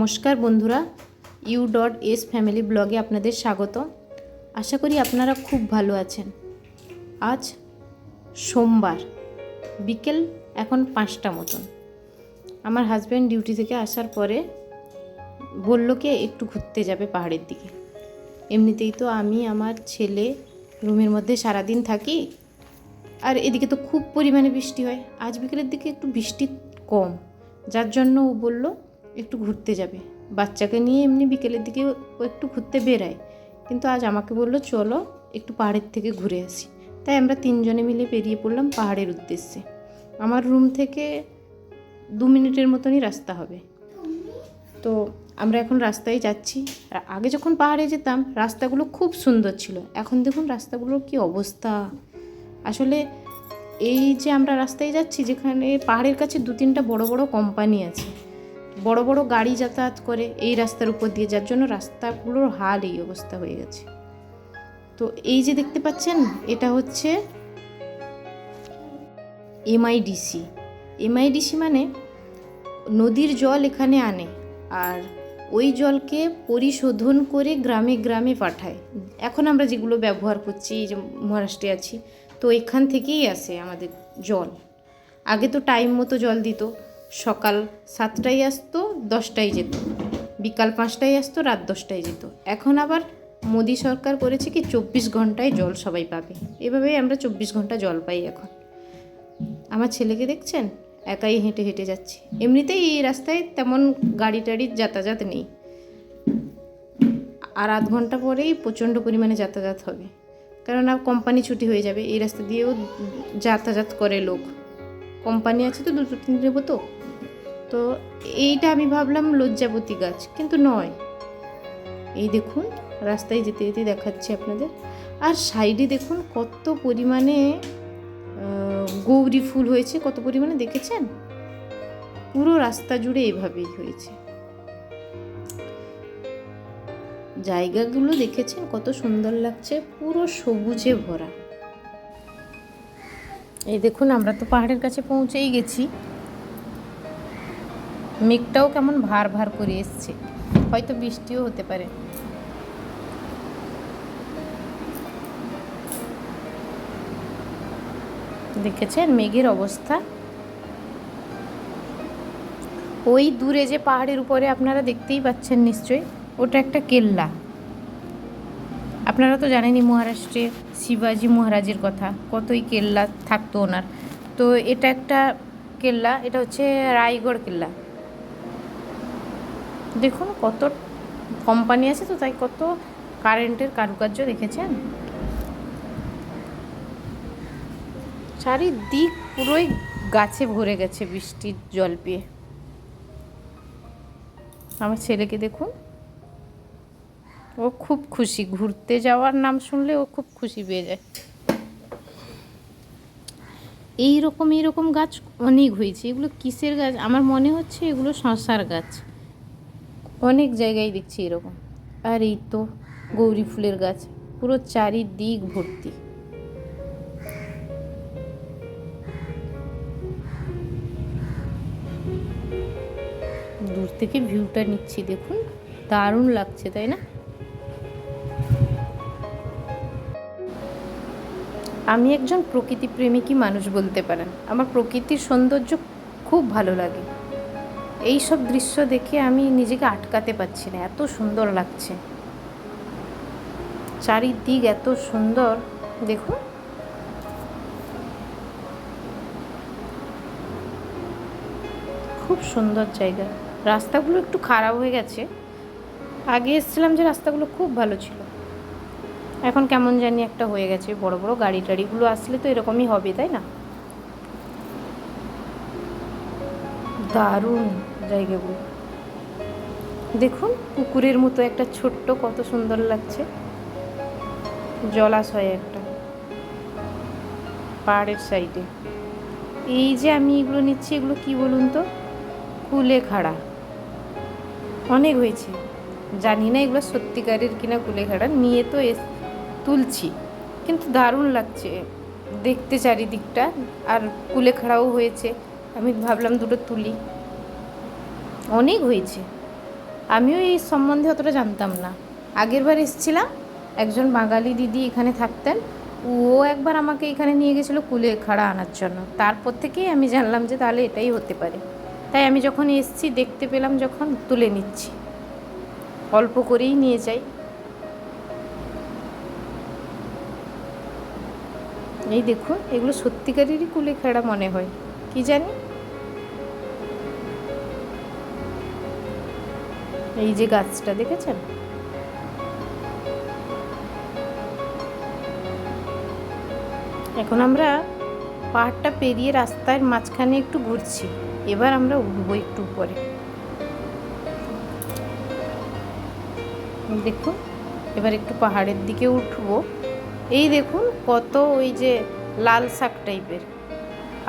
নমস্কার বন্ধুরা, U dot S family ব্লগে আপনাদের স্বাগত। আশা করি আপনারা খুব ভালো আছেন। আজ সোমবার, বিকেল এখন পাঁচটা মতন। আমার হাজব্যান্ড ডিউটি থেকে আসার পরে বলল কি, একটু ঘুরতে যাবে পাহাড়ের দিকে। এমনিতেই তো আমি আমার ছেলে রুমের মধ্যে সারাদিন থাকি। আর এদিকে তো খুব পরিমাণে বৃষ্টি হয়। আজ বিকেলের দিকে একটু বৃষ্টি কম। যার জন্য ও বলল একটু ঘুরতে যাবে। বাচ্চাকে নিয়ে এমনি বিকেলের দিকে ও একটু ঘুরতে বেরায়। কিন্তু আজ আমাকে বলল, চলো একটু পাহাড়ের থেকে ঘুরে আসি। তাই আমরা তিনজনে মিলে বেরিয়ে পড়লাম পাহাড়ের উদ্দেশ্যে। আমার রুম থেকে দু মিনিটের মতনই রাস্তা হবে। তো আমরা এখন রাস্তায় যাচ্ছি। আগে যখন পাহাড়ে যেতাম, রাস্তাগুলো খুব সুন্দর ছিল। এখন দেখুন রাস্তাগুলোর কি অবস্থা। আসলে এই যে আমরা রাস্তায় যাচ্ছি, যেখানে পাহাড়ের কাছে দু তিনটা বড় বড় কোম্পানি আছে বড় বড় গাড়ি যাতায়াত করে এই রাস্তার উপর দিয়ে, যার জন্য রাস্তাগুলোর হাল এই অবস্থা হয়ে গেছে। তো এই যে দেখতে পাচ্ছেন, এটা হচ্ছে এমআইডিসি এমআইডিসি মানে নদীর জল এখানে আনে আর ওই জলকে পরিশোধন করে গ্রামে গ্রামে পাঠায়। এখন আমরা যেগুলো ব্যবহার করছি, এই যে মহারাষ্ট্রে আছি, তো এখান থেকেই আসে আমাদের জল। আগে তো টাইম মতো জল দিত সকাল সাতটায় আসতো, দশটায় যেত। বিকাল পাঁচটায় আসতো, রাত দশটায় যেত। এখন আবার মোদী সরকার করেছে কি, চব্বিশ ঘন্টায় জল সবাই পাবে। এভাবেই আমরা চব্বিশ ঘণ্টা জল পাই এখন। আমার ছেলেকে দেখছেন? একাই হেঁটে হেঁটে যাচ্ছে। এমনিতেই এই রাস্তায় তেমন গাড়ি টাড়ির যাতায়াত নেই। আর আধ ঘণ্টা পরেই প্রচণ্ড পরিমাণে যাতায়াত হবে। কেননা কোম্পানি ছুটি হয়ে যাবে। এই রাস্তা দিয়েও যাতায়াত করে লোক। কোম্পানি আছে তো, দুটো তিন দেবো তো। তো এইটা আমি ভাবলাম লজ্জাবতী গাছ, কিন্তু নয়। এই দেখুন, রাস্তায় যেতে যেতে দেখাচ্ছি আপনাদের। আর সাইডে দেখুন কত পরিমাণে গৌরী ফুল হয়েছে, কত পরিমাণে দেখেছেন? পুরো রাস্তা জুড়ে এভাবেই হয়েছে। জায়গাগুলো দেখেছেন, কত সুন্দর লাগছে, পুরো সবুজে ভরা। এই দেখুন, আমরা তো পাহাড়ের কাছে পৌঁছেই গেছি। মেঘটাও কেমন ভার ভার করে এসছে। হয়তো বৃষ্টিও হতে পারে। দেখেছেন মেঘের অবস্থা? ওই দূরে যে পাহাড়ের উপরে আপনারা দেখতেই পাচ্ছেন নিশ্চয়ই, ওটা একটা কেল্লা। আপনারা তো জানেনই মহারাষ্ট্রে শিবাজি মহারাজের কথা, কতই কেল্লা থাকতো ওনার। তো এটা একটা কেল্লা, এটা হচ্ছে রায়গড় কেল্লা। দেখুন কত কোম্পানি আছে তো, তাই কত কারেন্টের কারুকার্য দেখেছেন চারিদিক পুরোই গাছে ভরে গেছে বৃষ্টির জল পেয়ে। আমার ছেলেকে দেখুন। ও খুব খুশি। ঘুরতে যাওয়ার নাম শুনলে ও খুব খুশি পেয়ে যায়। এই রকম এই রকম গাছ অনেক হয়েছে। এগুলো কিসের গাছ? আমার মনে হচ্ছে এগুলো শশার গাছ। অনেক জায়গায় দেখছি এরকম। আর এই তো গৌরী ফুলের গাছ। পুরো চারিদিক ভর্তি। দূর থেকে ভিউটা নিচ্ছি, দেখুন। দারুণ লাগছে, তাই না? আমি একজন প্রকৃতি প্রেমিকী মানুষ বলতে পারেন। আমার প্রকৃতির সৌন্দর্য খুব ভালো লাগে। এই সব দৃশ্য দেখে আমি নিজেকে আটকাতে পারছি না। এত সুন্দর লাগছে। চারিদিক এত সুন্দর। দেখুন। খুব সুন্দর জায়গা। রাস্তাগুলো একটু খারাপ হয়ে গেছে। আগে এসেছিলাম যে রাস্তাগুলো খুব ভালো ছিল। এখন কেমন জানি একটা হয়ে গেছে, বড় বড় গাড়ি টাড়িগুলো আসলে তো এরকমই হবে, তাই না? দারুণ জায়গাগুলো দেখুন, পুকুরের মতো একটা ছোট্ট কত সুন্দর লাগছে। জলাশয় একটা। পাহাড়ের সাইডে। এই যে আমি এগুলো নিচ্ছি, এগুলো কি বলুন তো? কুলেখাড়া। অনেক হয়েছে। জানি না এগুলো সত্যিকারের কিনা কুলেখাড়া। নিয়ে তো এস তুলছি। কিন্তু দারুণ লাগছে দেখতে চারিদিকটা আর কুলে খাড়াও হয়েছে। আমি ভাবলাম দুটো তুলি। অনেক হয়েছে। আমিও এই সম্বন্ধে অতটা জানতাম না। আগের বার এসেছিলাম, একজন বাঙালি দিদি এখানে থাকতেন। ও একবার আমাকে এখানে নিয়ে গেছিল কুলে খাড়া আনার জন্য। তারপর থেকেই আমি জানলাম যে তাহলে এটাই হতে পারে। তাই আমি যখন এসেছি, দেখতে পেলাম যখন তুলে নিচ্ছি। অল্প করেই নিয়ে যাই। এই দেখুন, এগুলো সত্যিকারেরই কুলেখাড়া মনে হয়। কি জানি? এই যে গাছটা দেখেছেন? এখন আমরা পাহাড়টা পেরিয়ে রাস্তার মাঝখানে একটু ঘুরছি। এবার আমরা উঠবো একটু উপরে। দেখুন, এবার একটু পাহাড়ের দিকে উঠবো। এই দেখুন কত ওই যে লাল শাক টাইপের।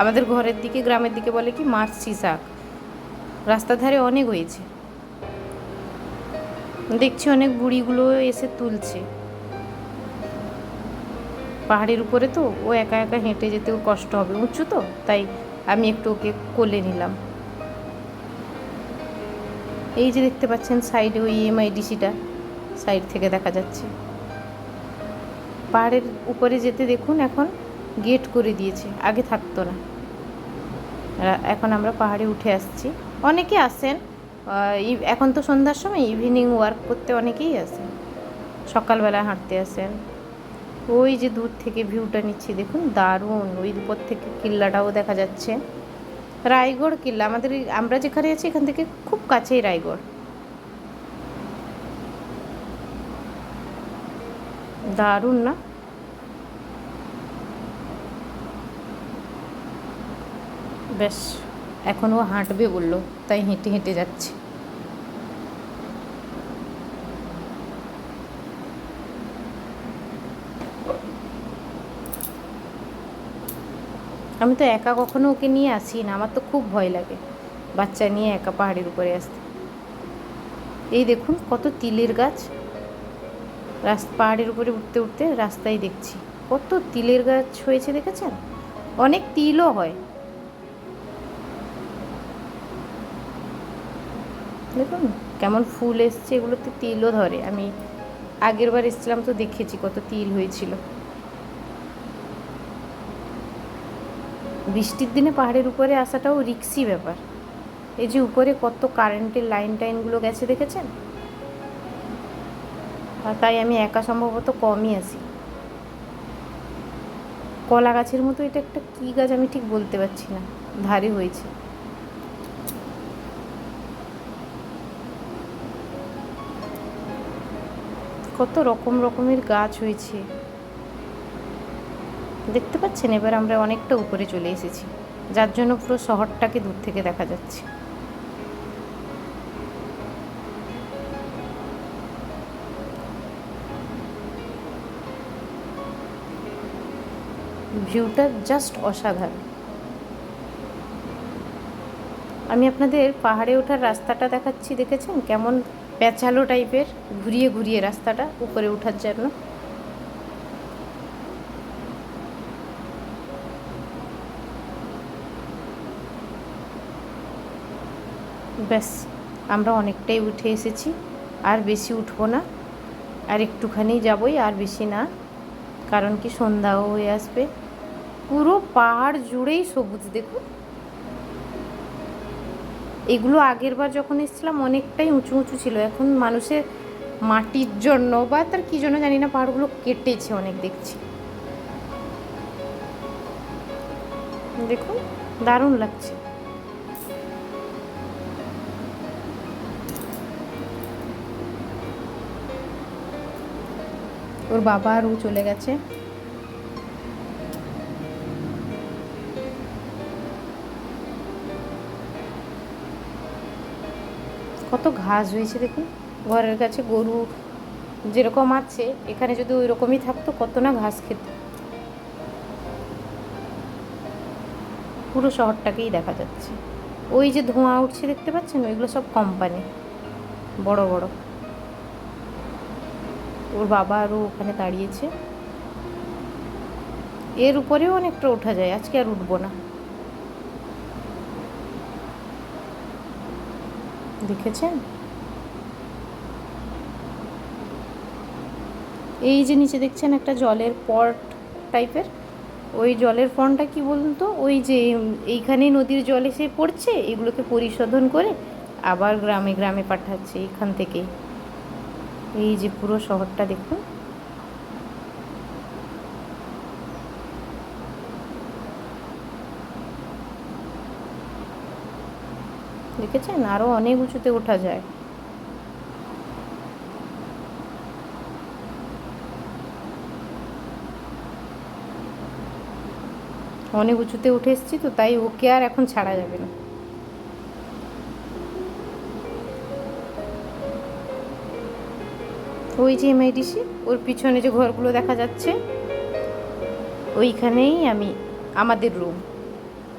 আমাদের ঘরের দিকে, গ্রামের দিকে বলে কি মারসি শাক। রাস্তার ধারে অনেক হয়েছে। দেখছি অনেক বুড়িগুলো এসে তুলছে। পাহাড়ের উপরে তো ও একা একা হেঁটে যেতেও কষ্ট হবে, উঁচু তো, তাই আমি একটু ওকে কোলে নিলাম। এই যে দেখতে পাচ্ছেন সাইডে ওই এমআইডিসিটা, সাইড থেকে দেখা যাচ্ছে। পাহাড়ের উপরে যেতে দেখুন, এখন গেট করে দিয়েছে, আগে থাকতো না। এখন আমরা পাহাড়ে উঠে আসছি। অনেকে আসেন এখন তো সন্ধ্যার সময় ইভিনিং ওয়ার্ক করতে অনেকেই আসেন। সকালবেলা হাঁটতে আসেন। ওই যে দূর থেকে ভিউটা নিচ্ছি, দেখুন, দারুণ। ওই উপর থেকে কিল্লাটাও দেখা যাচ্ছে। রায়গড় কিল্লা, আমাদের আমরা যেখানে আছি, এখান থেকে খুব কাছেই রায়গড়। দারুণ না? বেশ এখন ও হাঁটবে বলল, তাই হেঁটে হেঁটে যাচ্ছে। আমি তো একা কখনো ওকে নিয়ে আসি না, আমার তো খুব ভয় লাগে বাচ্চা নিয়ে একা পাহাড়ের উপরে আসতে। এই দেখুন, কত তিলের গাছ। রাস্তা, পাহাড়ের উপরে উঠতে উঠতে রাস্তায় দেখছি। কত তিলের গাছ হয়েছে দেখেছেন? অনেক তিলও হয়। দেখুন, কেমন ফুল এসছে, এগুলোতে তিলও ধরে। আমি আগের বার এসেছিলাম তো দেখেছি কত তিল হয়েছিল। বৃষ্টির দিনে পাহাড়ের উপরে আসাটাও রিক্সি ব্যাপার। এই যে উপরে কত কারেন্টের লাইন টাইনগুলো গেছে দেখেছেন? তাই আমি একা সম্ভবত কমই আসি কলা গাছের মতো এটা একটা কী গাছ আমি ঠিক বলতে পারছি না ধারে হয়েছে। কত রকম রকমের গাছ হয়েছে। দেখতে পাচ্ছেন, এবার আমরা অনেকটা উপরে চলে এসেছি, যার জন্য পুরো শহরটাকে দূর থেকে দেখা যাচ্ছে। ভিউটা জাস্ট অসাধারণ। আমি আপনাদের পাহাড়ে ওঠার রাস্তাটা দেখাচ্ছি, দেখেছেন? কেমন প্যাচালো টাইপের, ঘুরিয়ে ঘুরিয়ে রাস্তাটা উপরে ওঠার জন্য। ব্যাস, আমরা অনেকটাই উঠে এসেছি। আর বেশি উঠবো না। আর একটুখানি যাবই, আর বেশি না। কারণ কি সন্ধ্যাও হয়ে আসবে। পুরো পাহাড় জুড়েই সবুজ, দেখুন। এগুলো আগের বার যখন এসেছিলাম, অনেকটাই উঁচু উঁচু ছিল। এখন মানুষের মাটির জন্য বা তার কী জন্য জানি না, পাহাড়গুলো কেটেছে অনেক, দেখছি। দেখুন, দারুণ লাগছে। ওর বাবা আর ও চলে গেছে। কত ঘাস হয়েছে দেখুন। ঘরের কাছে গরু যেরকম আছে, এখানে যদি ওই রকমই থাকতো, কত না ঘাস খেত। পুরো শহরটাকেই দেখা যাচ্ছে। ওই যে ধোঁয়া উঠছে দেখতে পাচ্ছেন? ওইগুলো সব কোম্পানি বড় বড়। ওর বাবা আরও ওখানে দাঁড়িয়েছে। এর উপরেও অনেকটা ওঠা যায়। আজকে আর উঠবো না। দেখেছেন? এই যে নিচে দেখছেন একটা জলের পট টাইপের, ওই জলের ফর্মটা কি বলুন তো? ওই যে এইখানে নদীর জল এসে পড়ছে, এগুলোকে পরিশোধন করে আবার গ্রামে গ্রামে পাঠাচ্ছে এখান থেকে। এই যে পুরো শহরটা দেখুন। দেখেছেন? আরও অনেক উঁচুতে ওঠা যায়। অনেক উঁচুতে উঠে এসেছি তো, তাই ওকে আর এখন ছাড়া যাবে না। ওই যে এমআইডিসি ওর পিছনে যে ঘরগুলো দেখা যাচ্ছে, ওইখানেই আমি, আমাদের রুম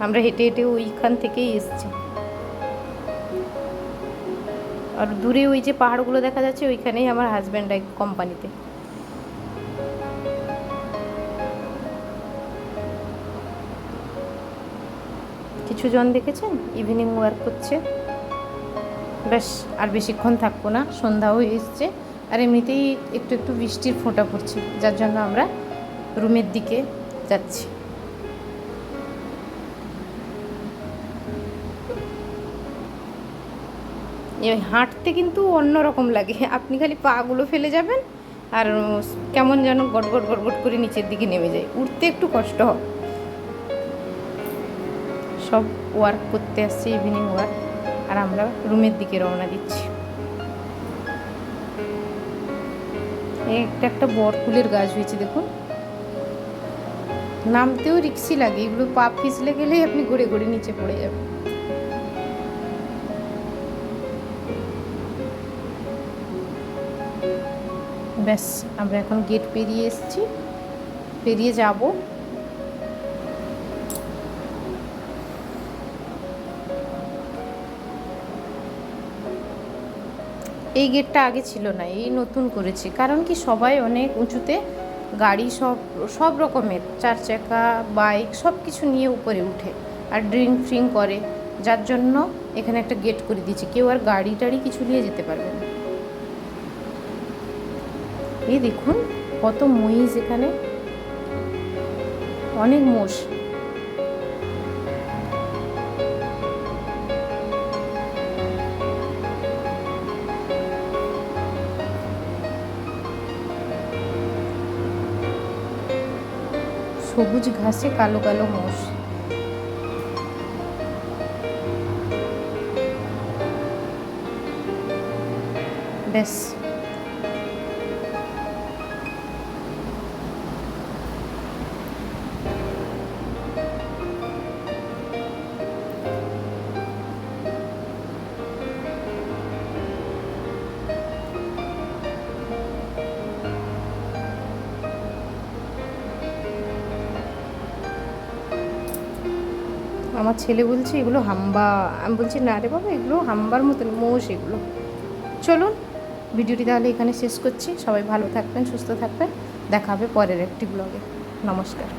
আমরা হেঁটে হেঁটে ওইখান থেকেই এসছি। আর দূরে ওই যে পাহাড়গুলো দেখা যাচ্ছে, ওইখানেই আমার হাজব্যান্ড এক কোম্পানিতে কিছু জন দেখেছেন? ইভিনিং ওয়ার্ক করছে। ব্যাস আর বেশিক্ষণ থাকব না সন্ধ্যা হয়ে এসছে। আর এমনিতেই একটু একটু বৃষ্টির ফোঁটা পড়ছে, যার জন্য আমরা রুমের দিকে যাচ্ছি। হাঁটতে কিন্তু অন্যরকম লাগে। আপনি খালি পাগুলো ফেলে যাবেন আর কেমন যেন গটগট গটগট করে নিচের দিকে নেমে যায়। উঠতে একটু কষ্ট হয়। সব ওয়ার্ক করতে আসছে ইভিনিং ওয়ার্ক আর আমরা রুমের দিকে রওনা দিচ্ছি। একটা একটা বরফুলের গাছ হয়েছে, দেখুন। নামতেও রিক্সি লাগে, এগুলো পা ফিসলে গেলেই আপনি ঘুরে ঘুরে নিচে পড়ে যাবেন। ব্যাস, আমরা এখন গেট পেরিয়ে এসেছি। পেরিয়ে যাব। এই গেটটা আগে ছিল না, এই নতুন করেছে। কারণ কি, সবাই অনেক উঁচুতে গাড়ি সব সব রকমের, চার চাকা বাইক সব কিছু নিয়ে উপরে উঠে আর ড্রিঙ্ক ফ্রিঙ্ক করে। যার জন্য এখানে একটা গেট করে দিয়েছে। কেউ আর গাড়ি টাড়ি কিছু নিয়ে যেতে পারবে না। এই দেখুন কত মহিষ এখানে। অনেক মোষ। সবুজ ঘাসে কালো কালো মোষ। ব্যাস আমার ছেলে বলছে, এগুলো হাম্বা। আমি বলছি, না রে বাবা, এগুলো হাম্বার মতন, মোষ এগুলো। চলুন, ভিডিওটি তাহলে এখানে শেষ করছি। সবাই ভালো থাকবেন, সুস্থ থাকবেন। দেখা হবে পরের একটি ব্লগে নমস্কার।